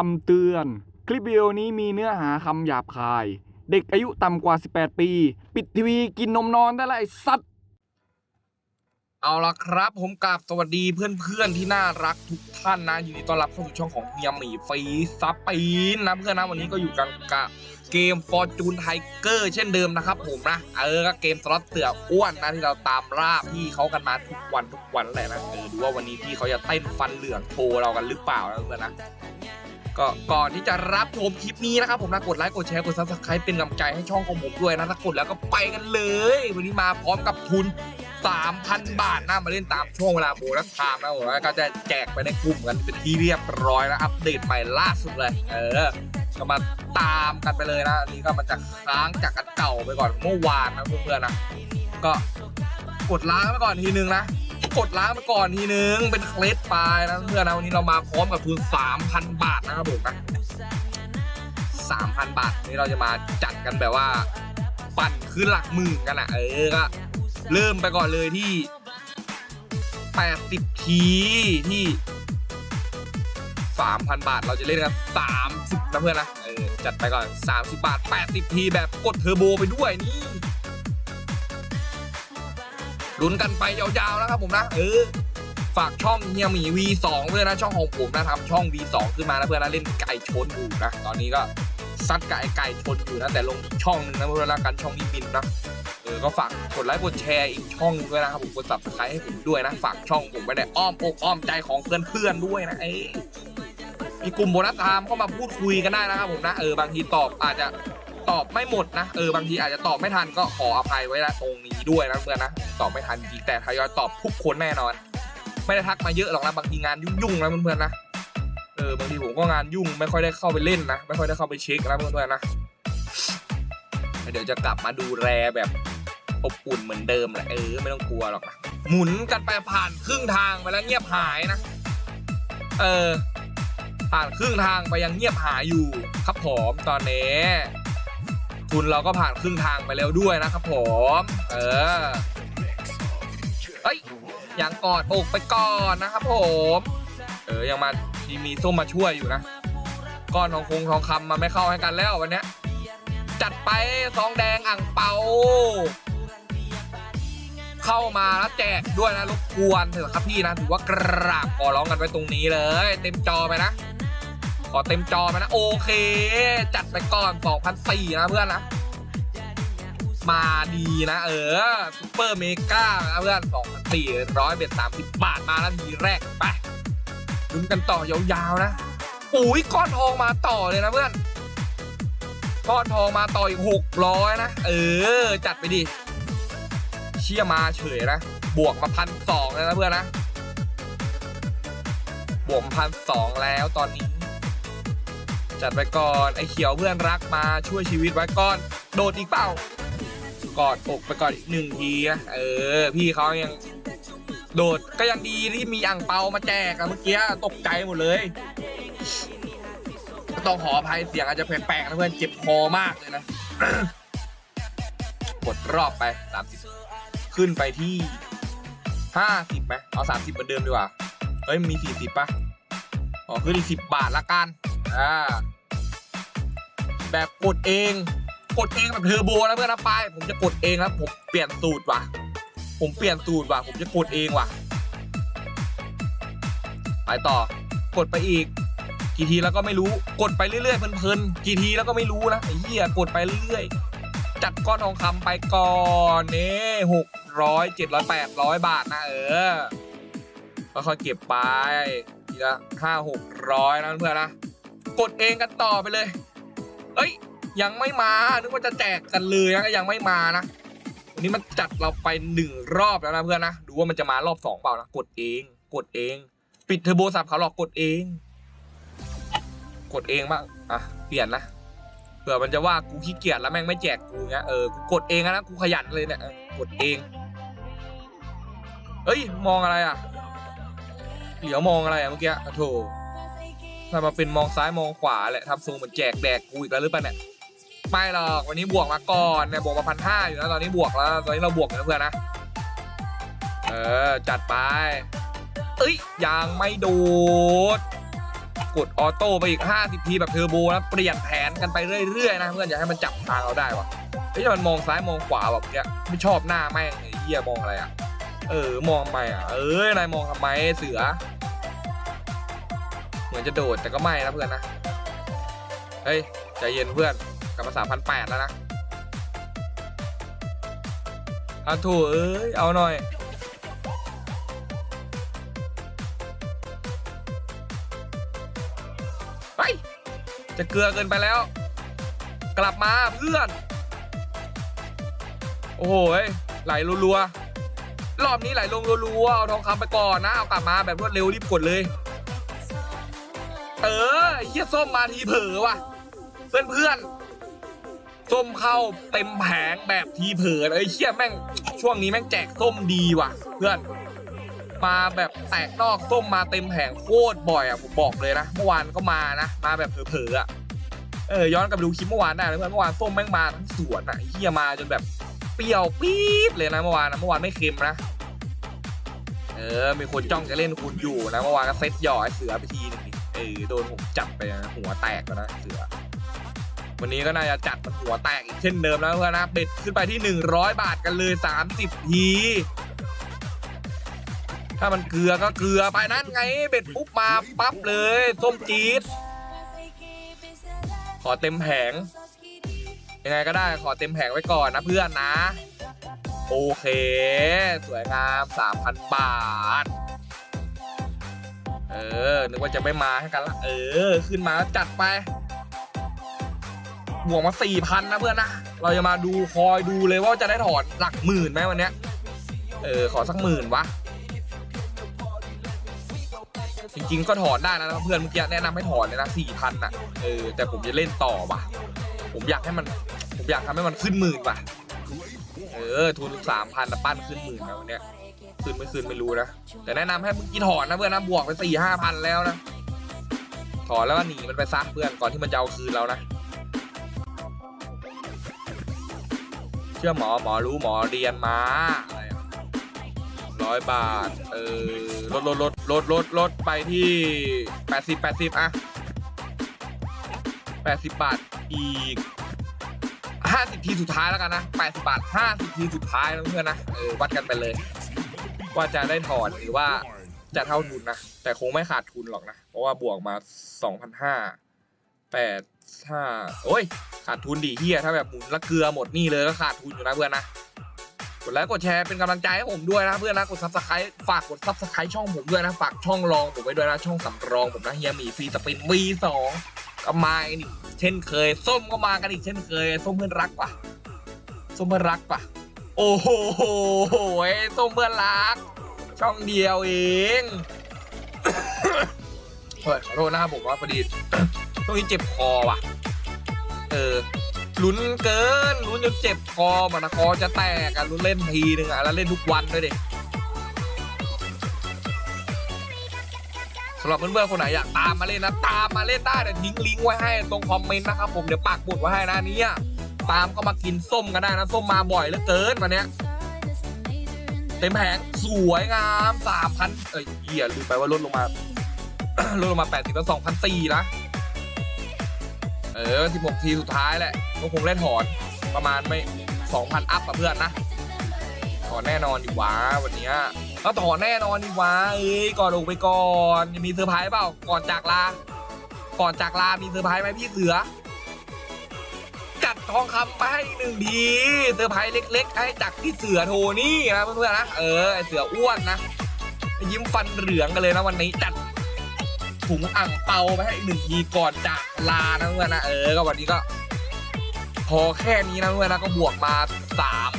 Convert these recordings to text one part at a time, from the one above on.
คำเตือน คลิปวิดีโอนี้มีเนื้อหาคำหยาบคาย เด็กอายุต่ำกว่า 18 ปี ปิดทีวีกินนมนอนได้และไอ้สัตว์ เอาละครับ ผมกราบสวัสดีเพื่อนๆที่น่ารักทุกท่านนะยินดีต้อนรับเข้าสู่ช่องของเฮียหมีฟีซับปีนนะเพื่อนนะวันนี้ก็อยู่กันกับเกม Fortune Tiger เช่นเดิมนะครับผมนะ เออก็เกมสล็อตเสืออ้วนนะที่เราตามล่าพี่เขากันมาทุกวันทุกวันแหละนะเออดูว่าวันนี้พี่เขาจะเต้นฟันเหลืองโชว์เรากันหรือเปล่านะเพื่อนนะ ก็ก่อนที่จะรับชมคลิปนี้นะครับผมนะกดไลค์กดแชร์กดซับสไครป์เป็นกำลังใจให้ช่องของผมด้วยนะถ้ากดแล้วก็ไปกันเลย วันนี้มาพร้อมกับทุน 3,000 บาทนะมาเล่นตามช่วงเวลาโบนัสไทม์นะผมแล้วก็จะแจกไปในกลุ่มกันเป็นที่เรียบร้อยนะอัปเดตใหม่ล่าสุดเลย เออก็มาตามกันไปเลยนะอันนี้ก็มันจะค้างจากกันเก่าไปก่อนเมื่อวานนะเพื่อนๆนะก็กดล้างไปก่อนทีนึงนะ กดล้างไปก่อนทีนึง เป็นเคล็ดไปนะเพื่อนนะวันนี้เรามาพร้อมกับทุน3,000 บาทนะครับผมนะ3,000 บาทนี่เราจะมาจัดกันแบบว่า ปั่นขึ้นหลักหมื่นกันอะเออก็เริ่มไปก่อนเลยที่ 80 ทีที่ 3,000 บาทเราจะเล่นกัน30นะเพื่อนนะเออจัดไปก่อน 30 บาท 80 ทีแบบกดเทอร์โบไปด้วยนี่ ลุ้นกันไปยาวๆนะครับผมนะ เออ ฝากช่องเฮียหมี V2 ด้วยนะช่องของผมนะทำช่อง V2 ขึ้นมานะเพื่อนนะเล่นไก่ชนอยู่นะตอนนี้ก็ซัดไก่ไก่ชนอยู่นะแต่ลงอีกช่องหนึงนะเพื่อนนะกันช่องนี้บินนะเออก็ฝากกดไลค์กดแชร์อีกช่องหนึงด้วยนะครับผมกด subscribe ให้ผมด้วยนะฝากช่องผมไว้ในอ้อมอกอ้อมใจของเพื่อนๆด้วยนะเอ้ยมีกลุ่มโบนัสไทม์เข้ามาพูดคุยกันได้นะครับผมนะเออบางทีตอบอาจจะ ตอบไม่หมดนะเออบางทีอาจจะตอบไม่ทันก็ขออภัยไว้นะตรงนี้ด้วยนะเพื่อนนะตอบไม่ทันจริงแต่ทยอยตอบทุกคนแน่นอน ไม่ได้ทักมาเยอะหรอกนะบางทีงานยุ่งๆนะเพื่อนๆนะเออบางทีผมก็งานยุ่งไม่ค่อยได้เข้าไปเล่นนะไม่ค่อยได้เข้าไปเช็คนะเพื่อนๆนะเดี๋ยวจะกลับมาดูแลแบบอบอุ่นเหมือนเดิมแหละเออไม่ต้องกลัวหรอกนะหมุนกันไปผ่านครึ่งทางไปแล้วเงียบหายนะ เออผ่านครึ่งทางไปยังเงียบหายอยู่ครับผมตอนนี้ ทุนเราก็ผ่านครึ่งทางไปแล้วด้วยนะครับผม เออเฮ้ยยังกอดอกไปก่อนนะครับผม เออยังมามีส้มมาช่วยอยู่นะ ก้อนทองคงทองคำมาไม่เข้าให้กันแล้ววันนี้จัดไปซองแดงอ่างเปา เข้ามาแล้วแจกด้วยนะรบกวนเถอะครับพี่นะถือว่ากราบขอร้องกันไว้ตรงนี้เลย เต็มจอไปนะ อเต็มจอไปนะ โอเค จัดไปก่อน2,004นะเพื่อนนะ มาดีนะ เออซูเปอร์เมกานะเพื่อน2,400เบ็ด30 บาทมาแล้วทีแรกไปลุ้นกันต่อยาวๆนะอุ้ยก้อนทองมาต่อเลยนะเพื่อนก้อนทองมาต่ออีกหกร้อยนะ เออ จัดไปดิ เชี่ยมาเฉยนะ บวกมาพันสองแล้วนะเพื่อนนะ บวกพันสองแล้วตอนนี้ จัดไปก่อนไอ้เขียวเพื่อนรักมาช่วยชีวิตไว้ก่อน โดดอีกเปล่ากอดอกไปก่อนอีกหนึ่งทีนะเออ พี่เขายังโดดก็ยังดีที่มีอ่างเปามาแจกอะเมื่อกี้ตกใจหมดเลยต้องขออภัยเสียงอาจจะแปลกๆนะเพื่อนเจ็บคอมากเลยนะกดรอบไป30ขึ้นไปที่50ไหมเอา30เหมือนเดิมดีกว่าเฮ้ยมี40ป่ะอ๋อขึ้นอีก10บาทละกัน อ่าแบบกดเอง กดเองแบบเทอร์โบนะเพื่อนนะป้ายผมจะกดเองครับผมเปลี่ยนสูตรว่ะ ผมเปลี่ยนสูตรว่ะ ผมจะกดเองว่ะ ไปต่อกดไปอีก กี่ทีแล้วก็ไม่รู้ กดไปเรื่อยๆเพลินๆกี่ทีแล้วก็ไม่รู้นะไอ้เหี้ยกดไปเรื่อยๆจัดก้อนทองคำไปก่อนเนี่หกร้อยเจ็ดร้อยแปดร้อยบาทนะเออค่อยๆเก็บไปทีละห้าหกร้อยนะเพื่อนนะ กดเองกันต่อไปเลย เอ้ย ยังไม่มา นึกว่าจะแจกกันเลยนะก็ยังไม่มานะวันนี้มันจัดเราไปหนึ่งรอบแล้วนะเพื่อนนะ ดูว่ามันจะมารอบสองเปล่านะ กดเอง กดเอง ปิดเทอร์โบสับเขาหรอกกดเอง กดเองบ้างอะ เปลี่ยนนะ เผื่อมันจะว่ากูขี้เกียจแล้วแม่งไม่แจกกูเงี้ย เออ กูกดเองนะ กูขยันเลยเนี่ย กดเอง เอ้ย มองอะไรอะ เหลียวมองอะไรอะเมื่อกี้อะโถ ถ้ามาเป็นมองซ้ายมองขวาแหละทำทรงเหมือนแจกแดกกูอีกแล้วหรือเปล่าเนี่ยไม่หรอกวันนี้บวกมาก่อนเนี่ยบวกมาพันห้าอยู่นะตอนนี้บวกแล้วตอนนี้เราบวกนะเพื่อนนะเออจัดไปเอ้ยยังไม่โดดกดออโต้ไปอีก 50 ทีแบบเทอร์โบนะเปลี่ยนแผนกันไปเรื่อยๆนะเพื่อนอยากให้มันจับทางเราได้วะเฮ้ยมันมองซ้ายมองขวาแบบเนี้ยไม่ชอบหน้าแม่งไอ้เหี้ยมองอะไรอะเออมองไมอะเอ้ยนายมองทำไมเสือ มือนจะโดดแต่ก็ไม่นะเพื่อนนะ เฮ้ยใจเย็นเพื่อนกลับมาสามพันแปดแล้วนะอาถูเอ้ย เอาหน่อย ไป จะเกลือเกินไปแล้ว กลับมาเพื่อน โอ้โหไหลรัวๆรอบนี้ไหลลงรัวๆเอาทองคำไปก่อนนะ เอากลับมาแบบรวดเร็วรีบกดเลย เออไอ้เฮียส้มมาทีเผลอว่ะ เพื่อนเพื่อนๆส้มเข้าเต็มแผงแบบทีเผลอเลยไอ้เฮียแม่งช่วงนี้แม่งแจกส้มดีว่ะ เพื่อน มาแบบแตกนอกส้มมาเต็มแผงโคตรบ่อยอะผมบอกเลยนะเมื่อวานก็มานะมาแบบเผลอๆอะเออย้อนกลับไปดูคลิปเมื่อวานได้เลยเพื่อนเมื่อวานส้มแม่งมาทั้งสวนอะไอ้เฮียมาจนแบบเปรี้ยวปี๊ดเลยนะเมื่อวานนะเมื่อวานไม่เค็มนะ เออ มีคนจ้องจะเล่นคุณอยู่นะเมื่อวานก็เซ็ตหยอไอ้เสือไปทีนึง เออโดนผมจับไปนะหัวแตกแล้วนะเสือ วันนี้ก็น่าจะจัดมันหัวแตกอีกเช่นเดิมแล้วเพื่อนนะเบ็ดขึ้นไปที่ 100 บาทกันเลย 30 ที ถ้ามันเกลือก็เกลือไปนั่นไง เบ็ดปุ๊บมาปั๊บเลยส้มจี๊ดขอเต็มแผง ยังไงก็ได้ขอเต็มแผงไว้ก่อนนะเพื่อนนะ โอเค สวยงาม 3,000 บาท เออ นึกว่าจะไม่มาให้กันละ เออ ขึ้นมาจัดไป บวกมา4,000นนะเพื่อนนะ เราจะมาดูคอยดูเลยว่าจะได้ถอนหลักหมื่นไหมวันเนี้ย เออ ขอสักหมื่นวะ จริงๆก็ถอนได้นะเพื่อนเมื่อกี้แนะนำให้ถอนเลยนะ4,000น่ะ เออ แต่ผมจะเล่นต่อว่ะ ผมอยากให้มัน ผมอยากทำให้มันขึ้นหมื่นว่ะ ออทุนสามพันปั้นขึ้นหมื่นนะวันเนี้ยขึ้นไม่ขึ้นไม่รู้นะ แต่แนะนำให้มื่อกี้ถอนนะเพื่อนนะบวกไปสี่ห้าพันแล้วนะ ถอนแล้วก็หนีมันไปซักเพื่อนก่อนที่มันจะเอาคืนเรานะ เชื่อหมอหมอรู้หมอเรียนมาร้อยบาท เออลดลดลดลดลดลดไปที่แปดสิบแปดสิบอะแปดสิบบาทอีก ห้าสิบทีสุดท้ายแล้วกันนะแปดสิบาทห้าสิบทีสุดท้ายนะเพื่อนนะเออวัดกันไปเลย ว่าจะได้ถอนหรือว่าจะเท่าทุนนะ แต่คงไม่ขาดทุนหรอกนะ เพราะว่าบวกมาสองพันห้าแปดห้าโอ้ย ขาดทุนดีเฮียถ้าแบบหมุนละเกลือหมดนี่เลยก็ขาดทุนอยู่นะเพื่อนนะกดไลค์กดแชร์เป็นกำลังใจให้ผมด้วยนะเพื่อนนะกดซับสไครต์ฝากกดซับสไครต์ช่องผมด้วยนะฝากช่องรองผมไว้ด้วยนะช่องสำรองผมนะเฮียมีฟรีสปินวีสองก็มาอีก เช่นเคย ส้มก็มากันอีกเช่นเคย ส้มเพื่อนรักปะส้มเพื่อนรักปะโอ้โหส้มเพื่อนรัก ช่องเดียวเองเฮ้ยขอโทษนะครับผมว่าพอดีช่วงนี้เจ็บคอว่ะ เออลุ้นเกินลุ้นจนเจ็บคอมันะคอจะแตกอะลุ้นเล่นทีนึงอะแล้วเล่นทุกวันด้วยดิสำหรับเพื่อนๆคนไหนอยากตามมาเล่นนะ ตามมาเล่นได้แต่ทิ้งลิงก์ไว้ให้ตรงคอมเมนต์นะครับผมเดี๋ยวปักบุดไว้ให้นะเนี่ยตามก็มากินส้มกันได้นะส้มมาบ่อยเหลือเกินวันเนี้ยเต็มแผงสวยงามสามพันเอ้ยเหี้ยลืมไปว่าลดลงมาลดลงมาแปดสิบแล้วสองพันสี่นะ เออสิบหกทีสุดท้ายแหละก็คงได้ถอนประมาณไม่สองพันอัพกับเพื่อนนะถอนแน่นอนดีวะวันนี้ ก็ถอนแน่นอนดีวะเอ้ยก่อนลงไปก่อนจะมีเซอร์ไพรส์เปล่าก่อนจากลา ก่อนจากลามีเซอร์ไพรส์ไหมพี่เสือจัดทองคำไปให้หนึ่งทีเซอร์ไพรส์เล็ก ๆ ให้จากพี่เสือโทนี่นะเพื่อนๆนะเออเสืออ้วนนะยิ้มฟันเหลืองกันเลยนะวันนี้จัดถุงอ่างเปาไปให้หนึ่งทีก่อนจากลานะเพื่อนนะเออก็วันนี้ก็ พอแค่นี้นะเพื่อนนะก็บวกมา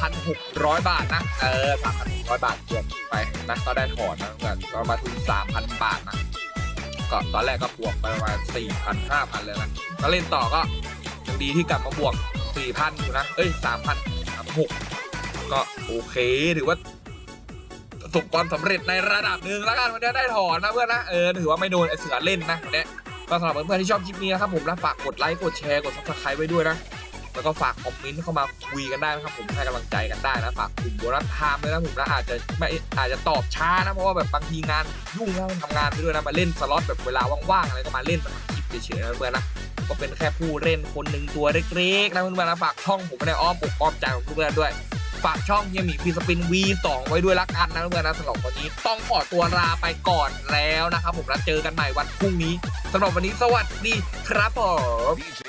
3,600 บาทนะ เออ 3,600 บาทเกินไปนะก็ได้ถอนนะเพื่อนก็มาถึง3,000 บาทนะ ก็ตอนแรกก็บวกไปประมาณ4,000 5,000 เลยนะก็เล่นต่อก็ยังดีที่กลับมาบวก 4,000 อยู่นะ เอ้ย3,000 6ก็โอเคถือว่าประสบความสำเร็จในระดับหนึ่งแล้วกันวันนี้ได้ถอนนะเพื่อนนะ เออถือว่าไม่โดนไอเสือเล่นนะวันนี้ก็สำหรับเพื่อนๆที่ชอบคลิปนี้นะครับผมนะฝากกดไลค์กดแชร์กดซับสไครต์ไว้ด้วยนะ แล้วก็ฝากคอมเมนต์เข้ามาคุยกันได้นะครับผมให้กำลังใจกันได้นะฝากกลุ่มโบนัสไทม์ด้วยนะผมนะอาจจะไม่อาจจะตอบช้านะเพราะว่าแบบบางทีงานยุ่งนะทำงานไปด้วยนะมาเล่นสล็อตแบบเวลาว่างๆอะไรก็มาเล่นมาคลิปเฉยๆนะเพื่อนนะก็เป็นแค่ผู้เล่นคนหนึ่งตัวเล็กๆนะเพื่อนๆนะฝากช่องผมไม่ได้อ้อมอกอ้อมใจของเพื่อนด้วยฝากช่องเฮียหมีพีสปิน V2 ไว้ด้วยละกันนะเพื่อนๆนะสำหรับวันนี้ต้องขอตัวลาไปก่อนแล้วนะครับผมแล้วเจอกันใหม่วันพรุ่งนี้สำหรับวันนี้สวัสดีครับผม